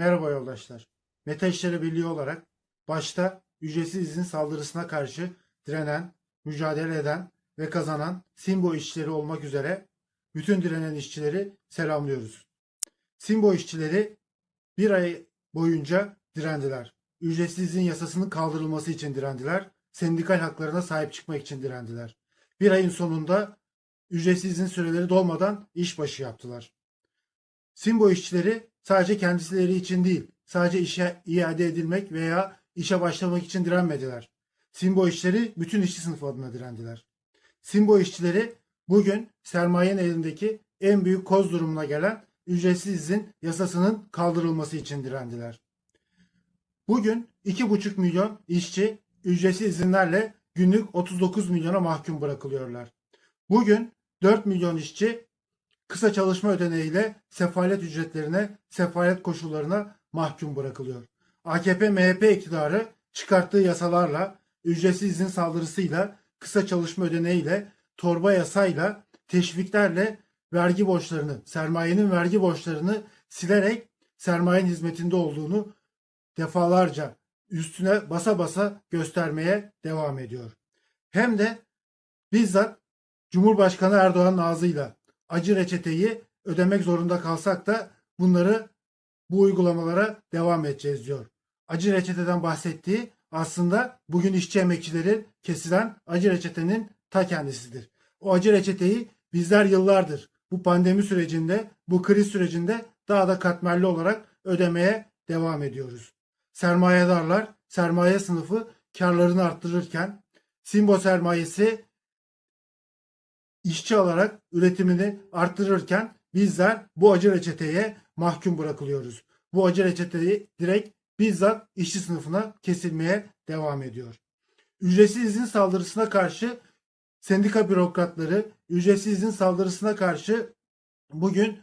Merhaba yoldaşlar. Meta İşleri Birliği olarak başta ücretsiz izin saldırısına karşı direnen, mücadele eden ve kazanan Simbo işçileri olmak üzere bütün direnen işçileri selamlıyoruz. Simbo işçileri bir ay boyunca direndiler. Ücretsiz izin yasasının kaldırılması için direndiler. Sendikal haklarına sahip çıkmak için direndiler. Bir ayın sonunda ücretsiz izin süreleri dolmadan işbaşı yaptılar. Simbo işçileri sadece kendileri için değil, sadece işe iade edilmek veya işe başlamak için direnmediler. Simbo işçileri bütün işçi sınıfı adına direndiler. Simbo işçileri bugün sermayenin elindeki en büyük koz durumuna gelen ücretsiz izin yasasının kaldırılması için direndiler. Bugün 2,5 milyon işçi ücretsiz izinlerle günlük 39 milyona mahkum bırakılıyorlar. Bugün 4 milyon işçi kısa çalışma ödeneğiyle sefalet ücretlerine, sefalet koşullarına mahkum bırakılıyor. AKP MHP iktidarı çıkarttığı yasalarla, ücretsiz izin saldırısıyla, kısa çalışma ödeneğiyle, torba yasayla, teşviklerle vergi borçlarını, sermayenin vergi borçlarını silerek sermayenin hizmetinde olduğunu defalarca üstüne basa basa göstermeye devam ediyor. Hem de bizzat Cumhurbaşkanı Erdoğan'ın ağzıyla acı reçeteyi ödemek zorunda kalsak da bunları bu uygulamalara devam edeceğiz diyor. Acı reçeteden bahsettiği aslında bugün işçi emekçileri kesilen acı reçetenin ta kendisidir. O acı reçeteyi bizler yıllardır bu pandemi sürecinde, bu kriz sürecinde daha da katmerli olarak ödemeye devam ediyoruz. Sermayedarlar, sermaye sınıfı karlarını arttırırken, Simbo sermayesi işçi alarak üretimini arttırırken bizler bu acı reçeteye mahkum bırakılıyoruz. Bu acı reçeteyi direkt bizzat işçi sınıfına kesilmeye devam ediyor. Ücretsiz izin saldırısına karşı sendika bürokratları ücretsiz izin saldırısına karşı bugün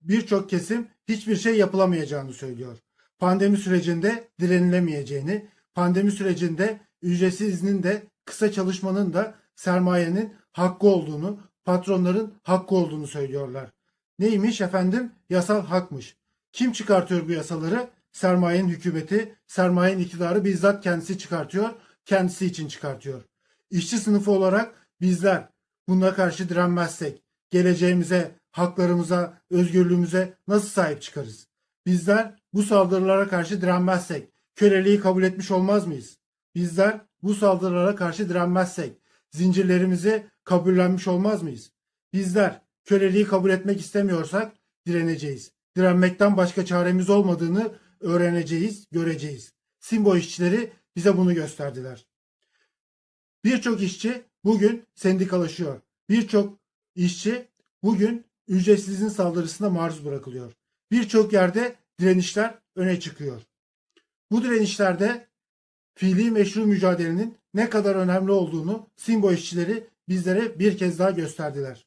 birçok kesim hiçbir şey yapılamayacağını söylüyor. Pandemi sürecinde direnilemeyeceğini, pandemi sürecinde ücretsiz iznin de kısa çalışmanın da sermayenin hakkı olduğunu, patronların hakkı olduğunu söylüyorlar. Neymiş efendim? Yasal hakmış. Kim çıkartıyor bu yasaları? Sermayenin hükümeti, sermayenin iktidarı bizzat kendisi çıkartıyor, kendisi için çıkartıyor. İşçi sınıfı olarak bizler buna karşı direnmezsek, geleceğimize, haklarımıza, özgürlüğümüze nasıl sahip çıkarız? Bizler bu saldırılara karşı direnmezsek, köleliği kabul etmiş olmaz mıyız? Bizler bu saldırılara karşı direnmezsek, zincirlerimizi kabullenmiş olmaz mıyız? Bizler köleliği kabul etmek istemiyorsak direneceğiz. Direnmekten başka çaremiz olmadığını öğreneceğiz, göreceğiz. Simbo işçileri bize bunu gösterdiler. Birçok işçi bugün sendikalaşıyor. Birçok işçi bugün ücretsizin saldırısına maruz bırakılıyor. Birçok yerde direnişler öne çıkıyor. Bu direnişlerde fiili meşru mücadelenin ne kadar önemli olduğunu Simbo işçileri bizlere bir kez daha gösterdiler.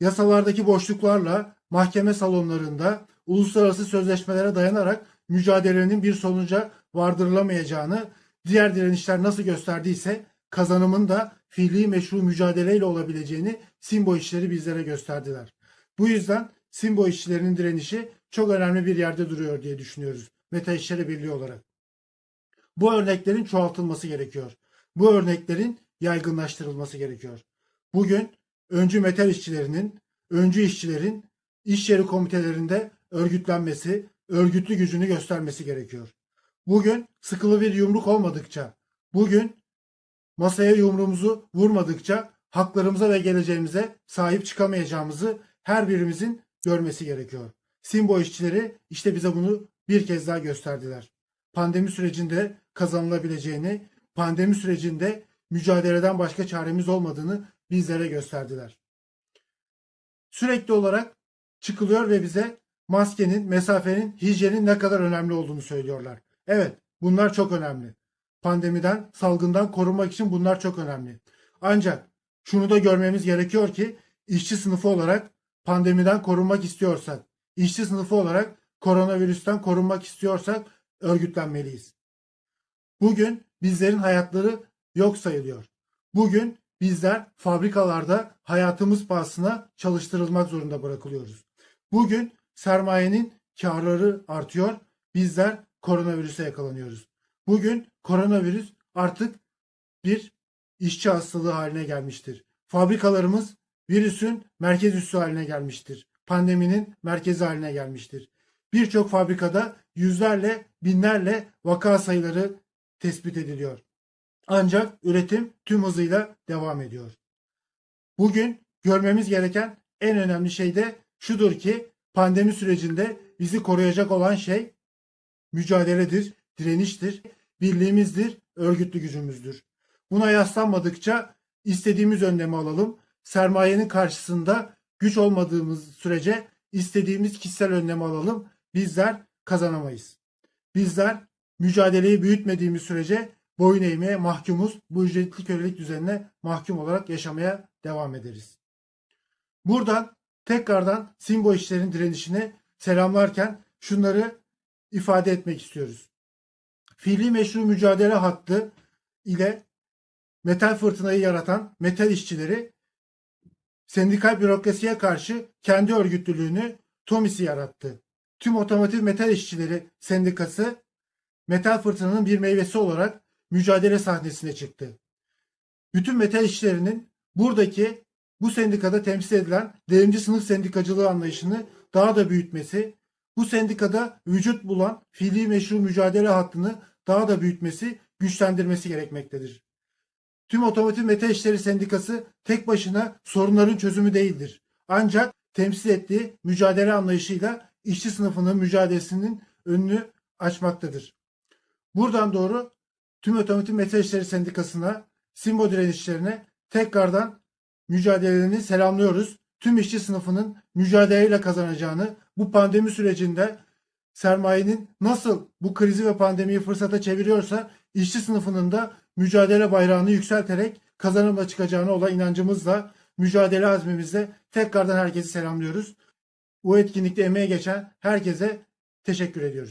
Yasalardaki boşluklarla mahkeme salonlarında uluslararası sözleşmelere dayanarak mücadelenin bir sonuca vardırılamayacağını diğer direnişler nasıl gösterdiyse kazanımın da fiili meşru mücadeleyle olabileceğini Simbo işçileri bizlere gösterdiler. Bu yüzden Simbo işçilerinin direnişi çok önemli bir yerde duruyor diye düşünüyoruz. Meta İşleri Birliği olarak. Bu örneklerin çoğaltılması gerekiyor. Bu örneklerin yaygınlaştırılması gerekiyor. Bugün öncü metal işçilerinin, öncü işçilerin iş yeri komitelerinde örgütlenmesi, örgütlü gücünü göstermesi gerekiyor. Bugün sıkılı bir yumruk olmadıkça, bugün masaya yumruğumuzu vurmadıkça haklarımıza ve geleceğimize sahip çıkamayacağımızı her birimizin görmesi gerekiyor. Simbo işçileri işte bize bunu bir kez daha gösterdiler. Pandemi sürecinde kazanılabileceğini, pandemi sürecinde mücadeleden başka çaremiz olmadığını bizlere gösterdiler. Sürekli olarak çıkılıyor ve bize maskenin, mesafenin, hijyenin ne kadar önemli olduğunu söylüyorlar. Evet, bunlar çok önemli. Pandemiden, salgından korunmak için bunlar çok önemli. Ancak şunu da görmemiz gerekiyor ki işçi sınıfı olarak pandemiden korunmak istiyorsak, işçi sınıfı olarak koronavirüsten korunmak istiyorsak örgütlenmeliyiz. Bugün bizlerin hayatları yok sayılıyor. Bugün bizler fabrikalarda hayatımız pahasına çalıştırılmak zorunda bırakılıyoruz. Bugün sermayenin karları artıyor. Bizler koronavirüse yakalanıyoruz. Bugün koronavirüs artık bir işçi hastalığı haline gelmiştir. Fabrikalarımız virüsün merkez üssü haline gelmiştir. Pandeminin merkezi haline gelmiştir. Birçok fabrikada yüzlerle, binlerle vaka sayıları tespit ediliyor. Ancak üretim tüm hızıyla devam ediyor. Bugün görmemiz gereken en önemli şey de şudur ki pandemi sürecinde bizi koruyacak olan şey mücadeledir, direniştir, birliğimizdir, örgütlü gücümüzdür. Buna yaslanmadıkça istediğimiz önlemi alalım. Sermayenin karşısında güç olmadığımız sürece istediğimiz kişisel önlemi alalım. Bizler kazanamayız. Bizler mücadeleyi büyütmediğimiz sürece boyun eğmeye mahkumuz. Bu ücretli kölelik düzenine mahkum olarak yaşamaya devam ederiz. Buradan tekrardan Simbo işlerin direnişini selamlarken şunları ifade etmek istiyoruz. Fiili meşru mücadele hattı ile metal fırtınayı yaratan metal işçileri sendikal bürokrasiye karşı kendi örgütlülüğünü TOMİS'i yarattı. Tüm Otomotiv Metal İşçileri Sendikası metal fırtınanın bir meyvesi olarak mücadele sahnesine çıktı. Bütün metal işçilerinin buradaki bu sendikada temsil edilen devrimci sınıf sendikacılığı anlayışını daha da büyütmesi, bu sendikada vücut bulan fiili meşru mücadele hattını daha da büyütmesi, güçlendirmesi gerekmektedir. Tüm Otomotiv Metal İşleri Sendikası tek başına sorunların çözümü değildir. Ancak temsil ettiği mücadele anlayışıyla işçi sınıfının mücadelesinin önünü açmaktadır. Buradan doğru Tüm Otomotiv Metal İşleri Sendikası'na, Simbo direnişlerine tekrardan mücadelelerini selamlıyoruz. Tüm işçi sınıfının mücadeleyle kazanacağını, bu pandemi sürecinde sermayenin nasıl bu krizi ve pandemiyi fırsata çeviriyorsa işçi sınıfının da mücadele bayrağını yükselterek kazanımla çıkacağına olan inancımızla, mücadele azmimizle tekrardan herkesi selamlıyoruz. Bu etkinlikte emeğe geçen herkese teşekkür ediyoruz.